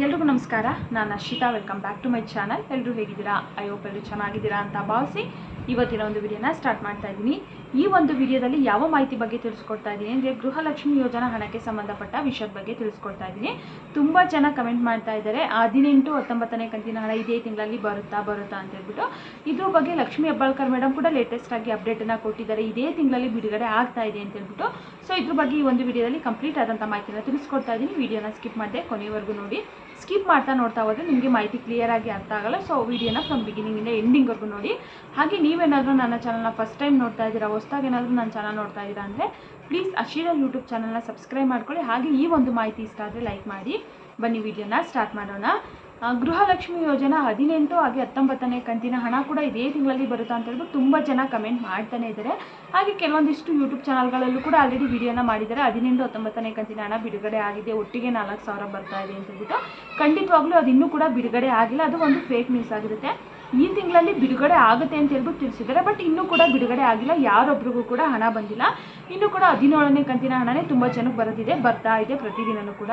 ಎಲ್ರಿಗೂ ನಮಸ್ಕಾರ. ನಾನು Arshita welcome back to my channel ಎಲ್ಲರೂ ಹೇಗಿದ್ದೀರಾ? ಐ ಹೋಪ್ ಎಲ್ಲರೂ ಚೆನ್ನಾಗಿದ್ದೀರಾ ಅಂತ ಭಾವಿಸಿ ಇವತ್ತಿನ ಒಂದು ವಿಡಿಯೋನ ಸ್ಟಾರ್ಟ್ ಮಾಡ್ತಾ ಇದ್ದೀನಿ. ಈ ಒಂದು ವಿಡಿಯೋದಲ್ಲಿ ಯಾವ ಮಾಹಿತಿ ಬಗ್ಗೆ ತಿಳಿಸ್ಕೊಡ್ತಾ ಇದ್ದೀನಿ ಅಂದರೆ ಗೃಹಲಕ್ಷ್ಮಿ ಯೋಜನಾ ಹಣಕ್ಕೆ ಸಂಬಂಧಪಟ್ಟ ವಿಷಯದ ಬಗ್ಗೆ ತಿಳಿಸ್ಕೊಡ್ತಾ ಇದ್ದೀನಿ. ತುಂಬ ಜನ ಕಮೆಂಟ್ ಮಾಡ್ತಾ ಇದ್ದಾರೆ. ಹದಿನೆಂಟು, ಹತ್ತೊಂಬತ್ತನೇ ಕಂತಿನ ಹಣ ಇದೇ ತಿಂಗಳಲ್ಲಿ ಬರುತ್ತಾ ಬರುತ್ತಾ ಅಂತ ಹೇಳ್ಬಿಟ್ಟು. ಇದ್ರ ಬಗ್ಗೆ ಲಕ್ಷ್ಮಿ ಹೆಬ್ಬಾಳ್ಕರ್ ಮೇಡಮ್ ಕೂಡ ಲೇಟೆಸ್ಟ್ ಆಗಿ ಅಪ್ಡೇಟನ್ನು ಕೊಟ್ಟಿದ್ದಾರೆ. ಇದೇ ತಿಂಗಳಲ್ಲಿ ಬಿಡುಗಡೆ ಆಗ್ತಾ ಇದೆ ಅಂತ ಹೇಳ್ಬಿಟ್ಟು. ಸೊ ಇದ್ರ ಬಗ್ಗೆ ಈ ಒಂದು ವಿಡಿಯೋದಲ್ಲಿ ಕಂಪ್ಲೀಟ್ ಆದಂಥ ಮಾಹಿತಿನ ತಿಳಿಸ್ಕೊಡ್ತಾ ಇದ್ದೀನಿ. ವಿಡಿಯೋನ ಸ್ಕಿಪ್ ಮಾಡಿದೆ ಕೊನೆವರೆಗೂ ನೋಡಿ. ಸ್ಕಿಪ್ ಮಾಡ್ತಾ ನೋಡ್ತಾ ಹೋದ್ರೆ ನಿಮಗೆ ಮಾಹಿತಿ ಕ್ಲಿಯರ್ ಆಗಿ ಅರ್ಥ ಆಗಲ್ಲ. ಸೊ ವಿಡಿಯೋನ ಫ್ರಮ್ ಬಿಗಿನಿಂಗಿಂದ ಎಂಡಿಂಗ್ವರೆಗೂ ನೋಡಿ. ಹಾಗೆ ನೀವೇನಾದರೂ ನನ್ನ ಚಾನಲ್ನ ಫಸ್ಟ್ ಟೈಮ್ ನೋಡ್ತಾ ಇದ್ದೀರಾ, ಹೊಸ್ದಾಗಿ ಏನಾದರೂ ನನ್ನ ಚಾನಲ್ ನೋಡ್ತಾ ಇದ್ದೀರಾ ಅಂದರೆ ಪ್ಲೀಸ್ ಅಶೀರ ಯೂಟ್ಯೂಬ್ ಚಾನಲ್ನ ಸಬ್ಸ್ಕ್ರೈಬ್ ಮಾಡ್ಕೊಳ್ಳಿ. ಹಾಗೆ ಈ ಒಂದು ಮಾಹಿತಿ ಇಷ್ಟ ಆದರೆ ಲೈಕ್ ಮಾಡಿ. ಬನ್ನಿ ವಿಡಿಯೋನ ಸ್ಟಾರ್ಟ್ ಮಾಡೋಣ. ಗೃಹಲಕ್ಷ್ಮಿ ಯೋಜನಾ ಹದಿನೆಂಟು ಹಾಗೆ ಹತ್ತೊಂಬತ್ತನೇ ಕಂತಿನ ಹಣ ಕೂಡ ಇದೇ ತಿಂಗಳಲ್ಲಿ ಬರುತ್ತಾ ಅಂತ ಹೇಳ್ಬಿಟ್ಟು ತುಂಬ ಜನ ಕಮೆಂಟ್ ಮಾಡ್ತಾನೆ ಇದ್ದಾರೆ ಹಾಗೆ ಕೆಲವೊಂದಿಷ್ಟು ಯೂಟ್ಯೂಬ್ ಚಾನಲ್ಗಳಲ್ಲೂ ಕೂಡ ಆಲ್ರೆಡಿ ವಿಡಿಯೋನ ಮಾಡಿದ್ದಾರೆ ಹದಿನೆಂಟು, ಹತ್ತೊಂಬತ್ತನೇ ಕಂತಿನ ಹಣ ಬಿಡುಗಡೆ ಆಗಿದೆ. ಒಟ್ಟಿಗೆ ನಾಲ್ಕು ಸಾವಿರ ಬರ್ತಾ ಇದೆ ಅಂತ ಹೇಳ್ಬಿಟ್ಟು ಖಂಡಿತವಾಗ್ಲೂ ಅದು ಇನ್ನೂ ಕೂಡ ಬಿಡುಗಡೆ ಆಗಿಲ್ಲ. ಅದು ಒಂದು ಫೇಕ್ ನ್ಯೂಸ್ ಆಗಿರುತ್ತೆ. ಈ ತಿಂಗಳಲ್ಲಿ ಬಿಡುಗಡೆ ಆಗುತ್ತೆ ಅಂತ ಹೇಳ್ಬಿಟ್ಟು ತಿಳಿಸಿದ್ದಾರೆ. ಬಟ್ ಇನ್ನೂ ಕೂಡ ಬಿಡುಗಡೆ ಆಗಿಲ್ಲ. ಯಾರೊಬ್ರಿಗೂ ಕೂಡ ಹಣ ಬಂದಿಲ್ಲ. ಇನ್ನೂ ಕೂಡ ಹದಿನೇಳನೇ ಕಂತಿನ ಹಣನೇ ತುಂಬ ಜನಕ್ಕೆ ಬರೋದಿದೆ ಬರ್ತಾ ಇದೆ ಪ್ರತಿದಿನನೂ ಕೂಡ.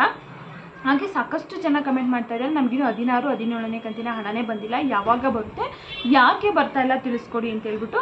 ಹಾಗೆ ಸಾಕಷ್ಟು ಜನ ಕಮೆಂಟ್ ಮಾಡ್ತಾ ಇದ್ದಾರೆ. ನಮಗಿನ್ನೂ ಹದಿನಾರು, ಹದಿನೇಳನೇ ಕಂತಿನ ಹಣನೇ ಬಂದಿಲ್ಲ. ಯಾವಾಗ ಬರುತ್ತೆ? ಯಾಕೆ ಬರ್ತಾ ಇಲ್ಲ ತಿಳಿಸ್ಕೊಡಿ ಅಂತ ಹೇಳ್ಬಿಟ್ಟು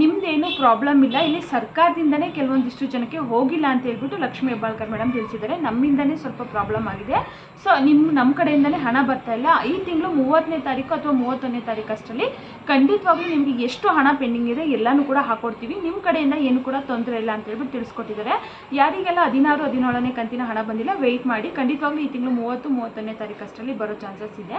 ನಿಮ್ದೇನು ಪ್ರಾಬ್ಲಮ್ ಇಲ್ಲ. ಇಲ್ಲಿ ಸರ್ಕಾರದಿಂದನೇ ಕೆಲವೊಂದಿಷ್ಟು ಜನಕ್ಕೆ ಹೋಗಿಲ್ಲ ಅಂತ ಹೇಳ್ಬಿಟ್ಟು ಲಕ್ಷ್ಮೀ ಹೆಬ್ಬಾಳ್ಕರ್ ಮೇಡಮ್ ತಿಳಿಸಿದ್ದಾರೆ. ನಮ್ಮಿಂದನೇ ಸ್ವಲ್ಪ ಪ್ರಾಬ್ಲಮ್ ಆಗಿದೆ. ಸೊ ನಿಮ್ಮ ನಮ್ಮ ಕಡೆಯಿಂದನೇ ಹಣ ಬರ್ತಾ ಇಲ್ಲ. ಈ ತಿಂಗಳು ಮೂವತ್ತನೇ ತಾರೀಕು ಅಥವಾ ಮೂವತ್ತೊಂದನೇ ತಾರೀಕು ಅಷ್ಟರಲ್ಲಿ ಖಂಡಿತವಾಗ್ಲೂ ನಿಮಗೆ ಎಷ್ಟು ಹಣ ಪೆಂಡಿಂಗ್ ಇದೆ ಎಲ್ಲನೂ ಕೂಡ ಹಾಕೊಡ್ತೀವಿ. ನಿಮ್ಮ ಕಡೆಯಿಂದ ಏನು ಕೂಡ ತೊಂದರೆ ಇಲ್ಲ ಅಂತ ಹೇಳ್ಬಿಟ್ಟು ತಿಳಿಸ್ಕೊಟ್ಟಿದ್ದಾರೆ. ಯಾರಿಗೆಲ್ಲ ಹದಿನಾರು, ಹದಿನೇಳನೇ ಕಂತಿನ ಹಣ ಬಂದಿಲ್ಲ ವೆಯ್ಟ್ ಮಾಡಿ. ಖಂಡಿತವಾಗ್ಲೂ ಈ ತಿಂಗಳು ಮೂವತ್ತು ಮೂವತ್ತನೇ ತಾರೀಕು ಅಷ್ಟರಲ್ಲಿ ಬರೋ ಚಾನ್ಸಸ್ ಇದೆ.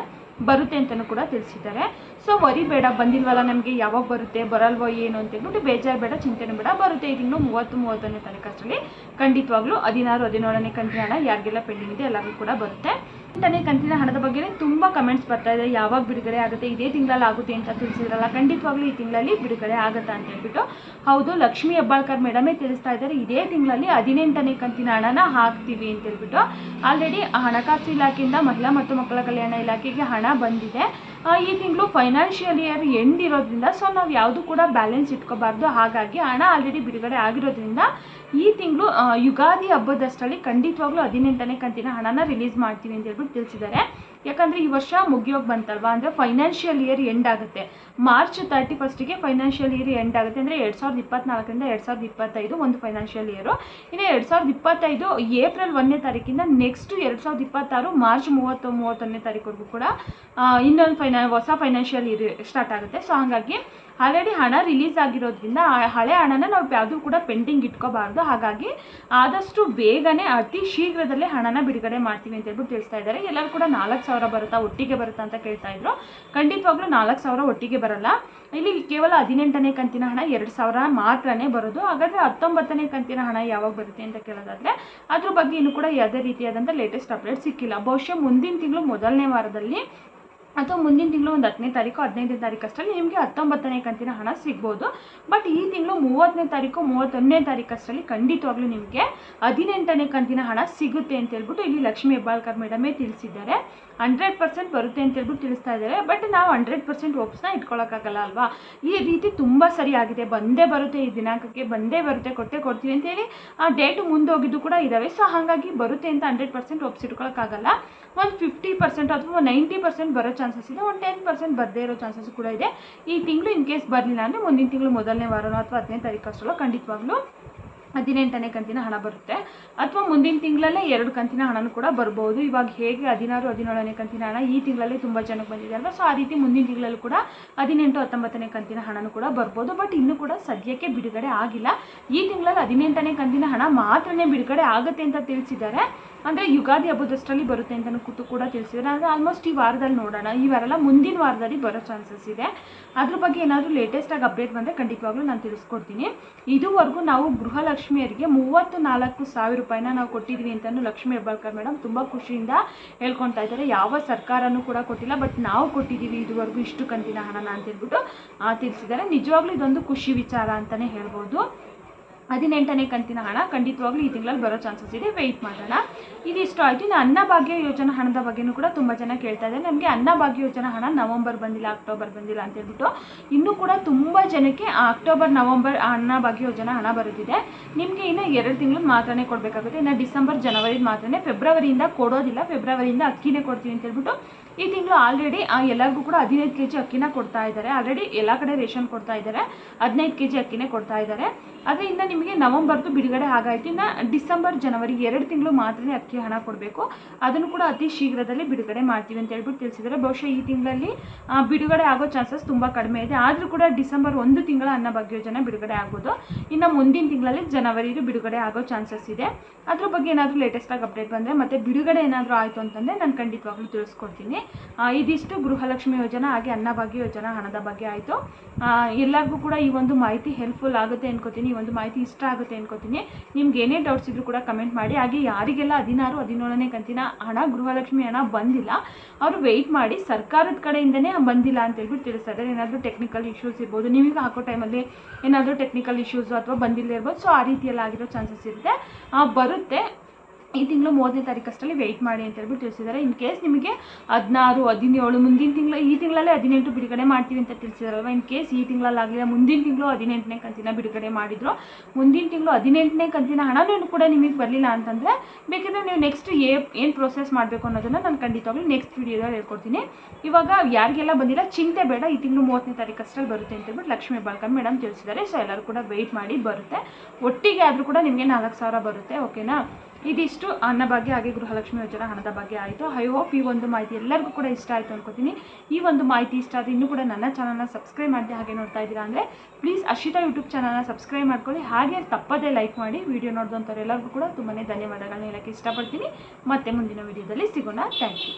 ಬರುತ್ತೆ ಅಂತಲೂ ಕೂಡ ತಿಳಿಸಿದ್ದಾರೆ. ಸೊ ವರಿ ಬೇಡ, ಬಂದಿಲ್ವಲ್ಲ ನಮಗೆ, ಯಾವಾಗ ಬರುತ್ತೆ, ಬರಲ್ವೋ ಏನು ಅಂತ ಹೇಳ್ಬಿಟ್ಟು ಬೇಜಾರು ಬೇಡ, ಚಿಂತೆನೂ ಬೇಡ. ಬರುತ್ತೆ ಈ ತಿಂಗಳು ಮೂವತ್ತು ಮೂವತ್ತನೇ ತಾರೀಕು ಅಷ್ಟರಲ್ಲಿ ಖಂಡಿತವಾಗ್ಲೂ ಹದಿನಾರು, ಹದಿನೇಳನೇ ಕಂತಿನ ಹಣ ಯಾರಿಗೆಲ್ಲ ಪೆಂಡಿಂಗ್ ಇದೆ ಎಲ್ಲರಿಗೂ ಕೂಡ ಬರುತ್ತೆ. ಹತ್ತನೇ ಕಂತಿನ ಹಣದ ಬಗ್ಗೆ ತುಂಬ ಕಮೆಂಟ್ಸ್ ಬರ್ತಾ ಇದೆ. ಯಾವಾಗ ಬಿಡುಗಡೆ ಆಗುತ್ತೆ, ಇದೇ ತಿಂಗಳಲ್ಲಿ ಆಗುತ್ತೆ ಅಂತ ತಿಳಿಸಿದ್ರಲ್ಲ. ಖಂಡಿತವಾಗ್ಲೂ ಈ ತಿಂಗಳಲ್ಲಿ ಬಿಡುಗಡೆ ಆಗುತ್ತಾ ಅಂತ ಹೇಳ್ಬಿಟ್ಟು. ಹೌದು, ಲಕ್ಷ್ಮೀ ಹೆಬ್ಬಾಳ್ಕರ್ ಮೇಡಮೇ ತಿಳಿಸ್ತಾ ಇದ್ದಾರೆ, ಇದೇ ತಿಂಗಳಲ್ಲಿ ಹದಿನೆಂಟನೇ ಕಂತಿನ ಹಣನ ಹಾಕ್ತೀವಿ ಅಂತ ಹೇಳ್ಬಿಟ್ಟು. ಆಲ್ರೆಡಿ ಹಣಕಾಸು ಇಲಾಖೆಯಿಂದ ಮಹಿಳಾ ಮತ್ತು ಮಕ್ಕಳ ಕಲ್ಯಾಣ ಇಲಾಖೆಗೆ ಹಣ ಬಂದಿದೆ. ಈ ತಿಂಗಳು ಫೈನಾನ್ಷಿಯಲ್ ಇಯರ್ ಎಂಡ್ ಇರೋದ್ರಿಂದ ಸೊ ನಾವು ಯಾವುದು ಕೂಡ ಬ್ಯಾಲೆನ್ಸ್ ಇಟ್ಕೋಬಾರ್ದು. ಹಾಗಾಗಿ ಹಣ ಆಲ್ರೆಡಿ ಬಿಡುಗಡೆ ಆಗಿರೋದ್ರಿಂದ ಈ ತಿಂಗಳು ಯುಗಾದಿ ಹಬ್ಬದಷ್ಟರಲ್ಲಿ ಖಂಡಿತವಾಗ್ಲೂ ಹದಿನೆಂಟನೇ ಕಂತಿನ ಹಣನ ರಿಲೀಸ್ ಮಾಡ್ತೀವಿ ಅಂತ ಹೇಳ್ಬಿಟ್ಟು ತಿಳಿಸಿದ್ದಾರೆ. ಯಾಕಂದರೆ ಈ ವರ್ಷ ಮುಗಿಯೋಗಿ ಬಂತಲ್ವಾ? ಅಂದರೆ ಫೈನಾನ್ಷಿಯಲ್ ಇಯರ್ ಎಂಡ್ ಆಗುತ್ತೆ. ಮಾರ್ಚ್ ತರ್ಟಿ ಫಸ್ಟಿಗೆ ಫೈನಾನ್ಷಿಯಲ್ ಇಯರ್ ಎಂಡ್ ಆಗುತ್ತೆ. ಅಂದರೆ ಎರಡು ಸಾವಿರದ ಇಪ್ಪತ್ನಾಲ್ಕರಿಂದ ಎರಡು ಸಾವಿರದ ಇಪ್ಪತ್ತೈದು ಒಂದು ಫೈನಾನ್ಷಿಯಲ್ ಇಯರು ಇನ್ನು ಎರಡು ಸಾವಿರದ ಇಪ್ಪತ್ತೈದು ಏಪ್ರಿಲ್ ಒಂದನೇ ತಾರೀಕಿಂದ ನೆಕ್ಸ್ಟ್ ಎರಡು ಸಾವಿರದ ಇಪ್ಪತ್ತಾರು ಮಾರ್ಚ್ ಮೂವತ್ತು, ಮೂವತ್ತೊಂದನೇ ತಾರೀಕುವರೆಗೂ ಕೂಡ ಇನ್ನೊಂದು ಫೈನಾ ಹೊಸ ಫೈನಾನ್ಷಿಯಲ್ ಇಯರ್ ಸ್ಟಾರ್ಟ್ ಆಗುತ್ತೆ. ಸೊ ಹಾಗಾಗಿ ಆಲ್ರೆಡಿ ಹಣ ರಿಲೀಸ್ ಆಗಿರೋದ್ರಿಂದ ಆ ಹಳೆ ಹಣನ ನಾವು ಯಾವುದು ಕೂಡ ಪೆಂಡಿಂಗ್ ಇಟ್ಕೋಬಾರ್ದು. ಹಾಗಾಗಿ ಆದಷ್ಟು ಬೇಗನೆ ಅತಿ ಶೀಘ್ರದಲ್ಲೇ ಹಣನ ಬಿಡುಗಡೆ ಮಾಡ್ತೀವಿ ಅಂತ ಹೇಳ್ಬಿಟ್ಟು ತಿಳಿಸ್ತಾ ಇದ್ದಾರೆ. ಎಲ್ಲರೂ ಕೂಡ ನಾಲ್ಕು ಸಾವಿರ ಬರುತ್ತಾ, ಒಟ್ಟಿಗೆ ಬರುತ್ತಾ ಅಂತ ಕೇಳ್ತಾ ಇದ್ರು. ಖಂಡಿತವಾಗ್ಲೂ ನಾಲ್ಕು ಸಾವಿರ ಒಟ್ಟಿಗೆ ಬರಲ್ಲ. ಇಲ್ಲಿ ಕೇವಲ ಹದಿನೆಂಟನೇ ಕಂತಿನ ಹಣ ಎರಡು ಸಾವಿರ ಮಾತ್ರನೇ ಬರೋದು. ಹಾಗಾದರೆ ಹತ್ತೊಂಬತ್ತನೇ ಕಂತಿನ ಹಣ ಯಾವಾಗ ಬರುತ್ತೆ ಅಂತ ಕೇಳೋದಾದರೆ, ಅದ್ರ ಬಗ್ಗೆ ಇನ್ನೂ ಕೂಡ ಯಾವುದೇ ರೀತಿಯಾದಂಥ ಲೇಟೆಸ್ಟ್ ಅಪ್ಡೇಟ್ ಸಿಕ್ಕಿಲ್ಲ. ಬಹುಶಃ ಮುಂದಿನ ತಿಂಗಳು ಮೊದಲನೇ ವಾರದಲ್ಲಿ ಅಥವಾ ಮುಂದಿನ ತಿಂಗಳು ಒಂದು ಹತ್ತನೇ ತಾರೀಕು, ಹದಿನೈದನೇ ತಾರೀಕು ಅಷ್ಟರಲ್ಲಿ ನಿಮಗೆ ಹತ್ತೊಂಬತ್ತನೇ ಕಂತಿನ ಹಣ ಸಿಗ್ಬೋದು. ಬಟ್ ಈ ತಿಂಗಳು ಮೂವತ್ತನೇ ತಾರೀಕು, ಮೂವತ್ತೊಂದನೇ ತಾರೀಕು ಅಷ್ಟರಲ್ಲಿ ಖಂಡಿತವಾಗ್ಲೂ ನಿಮಗೆ ಹದಿನೆಂಟನೇ ಕಂತಿನ ಹಣ ಸಿಗುತ್ತೆ ಅಂತ ಹೇಳ್ಬಿಟ್ಟು ಇಲ್ಲಿ ಲಕ್ಷ್ಮೀ ಹೆಬ್ಬಾಳ್ಕರ್ ಮೇಡಮೇ ತಿಳಿಸಿದ್ದಾರೆ. ಹಂಡ್ರೆಡ್ ಪರ್ಸೆಂಟ್ ಬರುತ್ತೆ ಅಂತ ಹೇಳ್ಬಿಟ್ಟು ತಿಳಿಸ್ತಾ ಇದ್ದಾರೆ. ಬಟ್ ನಾವು ಹಂಡ್ರೆಡ್ ಪರ್ಸೆಂಟ್ ಹೋಪ್ಸ್ನ ಇಟ್ಕೊಳ್ಳೋಕ್ಕಾಗಲ್ಲ ಅಲ್ವಾ? ಈ ರೀತಿ ತುಂಬ ಸರಿ ಆಗಿದೆ. ಬಂದೇ ಬರುತ್ತೆ ಈ ದಿನಾಂಕಕ್ಕೆ, ಬಂದೇ ಬರುತ್ತೆ, ಕೊಟ್ಟೆ ಕೊಡ್ತೀವಿ ಅಂತೇಳಿ ಆ ಡೇಟ್ ಮುಂದೋಗಿದ್ದು ಕೂಡ ಇದ್ದಾವೆ ಸೊ ಹಾಗಾಗಿ ಬರುತ್ತೆ ಅಂತ ಹಂಡ್ರೆಡ್ ಪರ್ಸೆಂಟ್ ಹೋಪ್ಸ್ ಇಟ್ಕೊಳ್ಳೋಕ್ಕಾಗಲ್ಲ ಒಂದು ಫಿಫ್ಟಿ ಪರ್ಸೆಂಟ್ ಅಥವಾ ನೈಂಟಿ ಪರ್ಸೆಂಟ್ ಬರೋ ಚಾನ್ಸಸ್ ಇದೆ. ಒಂದು ಟೆನ್ ಪರ್ಸೆಂಟ್ ಬರದೇ ಇರೋ ಚಾನ್ಸಸ್ ಕೂಡ ಇದೆ. ಈ ತಿಂಗಳು ಇನ್ ಕೇಸ್ ಬರಲಿಲ್ಲ ಅಂದರೆ ಮುಂದಿನ ತಿಂಗಳು ಮೊದಲನೇ ವಾರನೋ ಅಥವಾ ಹತ್ತನೇ ತಾರೀಕು ಅಷ್ಟರಲ್ಲೋ ಖಂಡಿತವಾಗ್ಲೂ ಹದಿನೆಂಟನೇ ಕಂತಿನ ಹಣ ಬರುತ್ತೆ. ಅಥವಾ ಮುಂದಿನ ತಿಂಗಳಲ್ಲೇ ಎರಡು ಕಂತಿನ ಹಣನೂ ಕೂಡ ಬರ್ಬೋದು. ಇವಾಗ ಹೇಗೆ ಹದಿನಾರು, ಹದಿನೇಳನೇ ಕಂತಿನ ಹಣ ಈ ತಿಂಗಳಲ್ಲಿ ತುಂಬ ಜನಕ್ಕೆ ಬಂದಿದೆ ಅಲ್ವಾ? ಸೊ ಆ ರೀತಿ ಮುಂದಿನ ತಿಂಗಳಲ್ಲೂ ಕೂಡ ಹದಿನೆಂಟು, ಹತ್ತೊಂಬತ್ತನೇ ಕಂತಿನ ಹಣನೂ ಕೂಡ ಬರ್ಬೋದು. ಬಟ್ ಇನ್ನೂ ಕೂಡ ಸದ್ಯಕ್ಕೆ ಬಿಡುಗಡೆ ಆಗಿಲ್ಲ. ಈ ತಿಂಗಳಲ್ಲಿ ಹದಿನೆಂಟನೇ ಕಂತಿನ ಹಣ ಮಾತ್ರನೇ ಬಿಡುಗಡೆ ಆಗುತ್ತೆ ಅಂತ ತಿಳಿಸಿದ್ದಾರೆ. ಅಂದರೆ ಯುಗಾದಿ ಹಬ್ಬದಷ್ಟರಲ್ಲಿ ಬರುತ್ತೆ ಅಂತ ಕೂತು ಕೂಡ ತಿಳಿಸಿದ್ದಾರೆ. ಅಂದರೆ ಆಲ್ಮೋಸ್ಟ್ ಈ ವಾರದಲ್ಲಿ ನೋಡೋಣ. ಈ ವಾರಲ್ಲ ಮುಂದಿನ ವಾರದಲ್ಲಿ ಬರೋ ಚಾನ್ಸಸ್ ಇದೆ. ಅದ್ರ ಬಗ್ಗೆ ಏನಾದರೂ ಲೇಟೆಸ್ಟಾಗಿ ಅಪ್ಡೇಟ್ ಬಂದರೆ ಖಂಡಿತವಾಗ್ಲೂ ನಾನು ತಿಳಿಸ್ಕೊಡ್ತೀನಿ. ಇದುವರೆಗೂ ನಾವು ಗೃಹಲಕ್ಷ್ಮಿಯರಿಗೆ ಮೂವತ್ತು ನಾಲ್ಕು ಸಾವಿರ ರೂಪಾಯಿನ ನಾವು ಕೊಟ್ಟಿದ್ವಿ ಅಂತಲೂ ಲಕ್ಷ್ಮಿ ಹೆಬ್ಬಾಳ್ಕರ್ ಮೇಡಮ್ ತುಂಬ ಖುಷಿಯಿಂದ ಹೇಳ್ಕೊತಾ ಇದ್ದಾರೆ. ಯಾವ ಸರ್ಕಾರನೂ ಕೂಡ ಕೊಟ್ಟಿಲ್ಲ ಬಟ್ ನಾವು ಕೊಟ್ಟಿದ್ದೀವಿ ಇದುವರೆಗೂ ಇಷ್ಟು ಕಂತಿನ ಹಣನ ಅಂತ ಹೇಳ್ಬಿಟ್ಟು ಆ, ತಿಳಿಸಿದ್ದಾರೆ. ನಿಜವಾಗ್ಲೂ ಇದೊಂದು ಖುಷಿ ವಿಚಾರ ಅಂತಲೇ ಹೇಳ್ಬೋದು. ಹದಿನೆಂಟನೇ ಕಂತಿನ ಹಣ ಖಂಡಿತವಾಗ್ಲೂ ಈ ತಿಂಗಳಲ್ಲಿ ಬರೋ ಚಾನ್ಸಸ್ ಇದೆ. ವೆಯ್ಟ್ ಮಾಡೋಣ. ಇದಿಷ್ಟು ಆಯಿತು. ಇನ್ನು ಅನ್ನಭಾಗ್ಯ ಯೋಜನಾ ಹಣದ ಬಗ್ಗೆನೂ ಕೂಡ ತುಂಬ ಜನ ಕೇಳ್ತಾ ಇದ್ದಾರೆ. ನಮಗೆ ಅನ್ನಭಾಗ್ಯ ಯೋಜನಾ ಹಣ ನವಂಬರ್ ಬಂದಿಲ್ಲ, ಅಕ್ಟೋಬರ್ ಬಂದಿಲ್ಲ ಅಂತ ಹೇಳ್ಬಿಟ್ಟು ಇನ್ನೂ ಕೂಡ ತುಂಬ ಜನಕ್ಕೆ ಅಕ್ಟೋಬರ್, ನವಂಬರ್ ಅನ್ನಭಾಗ್ಯ ಯೋಜನಾ ಹಣ ಬರುತ್ತಿದೆ. ನಿಮಗೆ ಇನ್ನು ಎರಡು ತಿಂಗಳು ಮಾತ್ರನೇ ಕೊಡಬೇಕಾಗುತ್ತೆ. ಇನ್ನು ಡಿಸೆಂಬರ್ ಜನವರಿ ಮಾತ್ರನೇ. ಫೆಬ್ರವರಿಯಿಂದ ಕೊಡೋದಿಲ್ಲ. ಫೆಬ್ರವರಿಯಿಂದ ಅಕ್ಕಿನೇ ಕೊಡ್ತೀವಿ ಅಂತ ಹೇಳ್ಬಿಟ್ಟು ಈ ತಿಂಗಳು ಆಲ್ರೆಡಿ ಎಲ್ಲರಿಗೂ ಕೂಡ ಹದಿನೈದು ಕೆ ಜಿ ಅಕ್ಕಿನ ಕೊಡ್ತಾ ಇದ್ದಾರೆ. ಆಲ್ರೆಡಿ ಎಲ್ಲ ಕಡೆ ರೇಷನ್ ಕೊಡ್ತಾ ಇದ್ದಾರೆ. ಹದಿನೈದು ಕೆ ಜಿ ಅಕ್ಕಿನೇ ಕೊಡ್ತಾ ಇದ್ದಾರೆ. ಅದರಿಂದ ನಿಮಗೆ ನವಂಬರ್ದು ಬಿಡುಗಡೆ ಆಗಾಯ್ತು. ಇನ್ನು ಡಿಸೆಂಬರ್, ಜನವರಿ ಎರಡು ತಿಂಗಳು ಮಾತ್ರ ಅಕ್ಕಿ ಹಣ ಕೊಡಬೇಕು. ಅದನ್ನು ಕೂಡ ಅತಿ ಶೀಘ್ರದಲ್ಲಿ ಬಿಡುಗಡೆ ಮಾಡ್ತೀವಿ ಅಂತ ಹೇಳ್ಬಿಟ್ಟು ತಿಳಿಸಿದ್ದಾರೆ. ಬಹುಶಃ ಈ ತಿಂಗಳಲ್ಲಿ ಬಿಡುಗಡೆ ಆಗೋ ಚಾನ್ಸಸ್ ತುಂಬ ಕಡಿಮೆ ಇದೆ. ಆದರೂ ಕೂಡ ಡಿಸೆಂಬರ್ ಒಂದು ತಿಂಗಳ ಅನ್ನಭಾಗ್ಯ ಯೋಜನೆ ಬಿಡುಗಡೆ ಆಗೋದು ಇನ್ನು ಮುಂದಿನ ತಿಂಗಳಲ್ಲಿ ಜನವರಿದು ಬಿಡುಗಡೆ ಆಗೋ ಚಾನ್ಸಸ್ ಇದೆ. ಅದ್ರ ಬಗ್ಗೆ ಏನಾದರೂ ಲೇಟೆಸ್ಟಾಗಿ ಅಪ್ಡೇಟ್ ಬಂದರೆ ಮತ್ತು ಬಿಡುಗಡೆ ಏನಾದರೂ ಆಯಿತು ಅಂತಂದರೆ ನಾನು ಖಂಡಿತವಾಗ್ಲೂ ತಿಳಿಸ್ಕೊಡ್ತೀನಿ. ಇದಿಷ್ಟು ಗೃಹಲಕ್ಷ್ಮಿ ಯೋಜನೆ ಹಾಗೆ ಅನ್ನಭಾಗ್ಯ ಯೋಜನಾ ಹಣದ ಬಗ್ಗೆ ಆಯಿತು. ಎಲ್ಲರಿಗೂ ಕೂಡ ಈ ಒಂದು ಮಾಹಿತಿ ಹೆಲ್ಪ್ಫುಲ್ ಆಗುತ್ತೆ ಅನ್ಕೋತೀನಿ. ಈ ಒಂದು ಮಾಹಿತಿ ಇಷ್ಟ ಆಗುತ್ತೆ ಅನ್ಕೋತೀನಿ. ನಿಮ್ಗೆ ಏನೇ ಡೌಟ್ಸ್ ಇದ್ರೂ ಕೂಡ ಕಮೆಂಟ್ ಮಾಡಿ. ಹಾಗೆ ಯಾರಿಗೆಲ್ಲ ಹದಿನಾರು, ಹದಿನೇಳನೇ ಕಂತಿನ ಹಣ, ಗೃಹಲಕ್ಷ್ಮಿ ಹಣ ಬಂದಿಲ್ಲ, ಅವರು ವೆಯ್ಟ್ ಮಾಡಿ ಸರ್ಕಾರದ ಕಡೆಯಿಂದನೇ ಬಂದಿಲ್ಲ ಅಂತ ಹೇಳ್ಬಿಟ್ಟು ತಿಳಿಸ್ತಾ ಇದ್ದಾರೆ. ಏನಾದರೂ ಟೆಕ್ನಿಕಲ್ ಇಶ್ಯೂಸ್ ಇರ್ಬೋದು ನಿಮಗೆ ಹಾಕೋ ಟೈಮಲ್ಲಿ ಏನಾದರೂ ಟೆಕ್ನಿಕಲ್ ಇಶ್ಯೂಸು ಅಥವಾ ಬಂದಿಲ್ಲ ಇರ್ಬೋದು ಸೊ ಆ ರೀತಿಯೆಲ್ಲ ಆಗಿರೋ ಚಾನ್ಸಸ್ ಇರುತ್ತೆ ಬರುತ್ತೆ. ಈ ತಿಂಗಳು ಮೂರನೇ ತಾರೀಕಷ್ಟರಲ್ಲಿ ವೆಯ್ಟ್ ಮಾಡಿ ಅಂತ ಹೇಳ್ಬಿಟ್ಟು ತಿಳಿಸಿದ್ದಾರೆ. ಇನ್ ಕೇಸ್ ನಿಮಗೆ ಹದಿನಾರು, ಹದಿನೇಳು, ಮುಂದಿನ ತಿಂಗಳು, ಈ ತಿಂಗಳಲ್ಲೇ ಹದಿನೆಂಟು ಬಿಡುಗಡೆ ಮಾಡ್ತೀವಿ ಅಂತ ತಿಳಿಸಿದಾರಲ್ವ? ಇನ್ ಕೇಸ್ ಈ ತಿಂಗಳಲ್ಲಾಗಲಿಲ್ಲ, ಮುಂದಿನ ತಿಂಗಳು ಹದಿನೆಂಟನೇ ಕಂತಿನ ಬಿಡುಗಡೆ ಮಾಡಿದ್ರು. ಮುಂದಿನ ತಿಂಗಳು ಹದಿನೆಂಟನೇ ಕಂತಿನ ಹಣನೂ ಕೂಡ ನಿಮಗೆ ಬರಲಿಲ್ಲ ಅಂತಂದರೆ ಬೇಕಿದ್ರೆ ನೀವು ನೆಕ್ಸ್ಟ್ ಏ ಏನು ಪ್ರೊಸೆಸ್ ಮಾಡಬೇಕು ಅನ್ನೋದನ್ನು ನಾನು ಖಂಡಿತವಾಗ್ಲೂ ನೆಕ್ಸ್ಟ್ ವೀಡಿಯೋದಲ್ಲಿ ಹೇಳ್ಕೊಡ್ತೀನಿ. ಇವಾಗ ಯಾರಿಗೆಲ್ಲ ಬಂದಿಲ್ಲ, ಚಿಂತೆ ಬೇಡ, ಈ ತಿಂಗಳು ಮೂವತ್ತನೇ ತಾರೀಕು ಅಷ್ಟರಲ್ಲಿ ಬರುತ್ತೆ ಅಂತ ಹೇಳ್ಬಿಟ್ಟು ಲಕ್ಷ್ಮೀ ಬಾಳ್ಕರ್ ಮೇಡಮ್ ತಿಳಿಸಿದ್ದಾರೆ. ಸೊ ಎಲ್ಲರೂ ಕೂಡ ವೆಯ್ಟ್ ಮಾಡಿ ಬರುತ್ತೆ. ಒಟ್ಟಿಗೆ ಆದರೂ ಕೂಡ ನಿಮಗೆ ನಾಲ್ಕು ಸಾವಿರ ಬರುತ್ತೆ ಓಕೆನಾ ಇದಿಷ್ಟು. ಅನ್ನಭಾಗ್ಯ ಹಾಗೆ ಗೃಹಲಕ್ಷ್ಮಿ ಯೋಜನಾ, ಹಣದ ಬಗ್ಗೆ ಆಯಿತು. ಐ ಹೋಪ್ ಈ ಒಂದು ಮಾಹಿತಿ ಎಲ್ಲರಿಗೂ ಕೂಡ ಇಷ್ಟ ಆಯಿತು ಅನ್ಕೋತೀನಿ. ಈ ಒಂದು ಮಾಹಿತಿ ಇಷ್ಟ ಆದರೆ ಇನ್ನೂ ಕೂಡ ನನ್ನ ಚಾನಲ್ನ ಸಬ್ಸ್ಕ್ರೈಬ್ ಮಾಡಿದೆ ಹಾಗೆ ನೋಡ್ತಾ ಇದ್ದೀರಾ ಅಂದರೆ ಪ್ಲೀಸ್ ಅಶಿತಾ ಯೂಟ್ಯೂಬ್ ಚಾನಲ್ನ ಸಬ್ಸ್ಕ್ರೈಬ್ ಮಾಡ್ಕೊಳ್ಳಿ. ಹಾಗೆ ತಪ್ಪದೇ ಲೈಕ್ ಮಾಡಿ ವಿಡಿಯೋ ನೋಡಿದಂಥವ್ರು ಎಲ್ಲರಿಗೂ ಕೂಡ ತುಂಬಾ ಧನ್ಯವಾದಗಳನ್ನ ಹೇಳೋಕ್ಕೆ ಇಷ್ಟಪಡ್ತೀನಿ. ಮತ್ತೆ ಮುಂದಿನ ವಿಡಿಯೋದಲ್ಲಿ ಸಿಗೋಣ. Thank you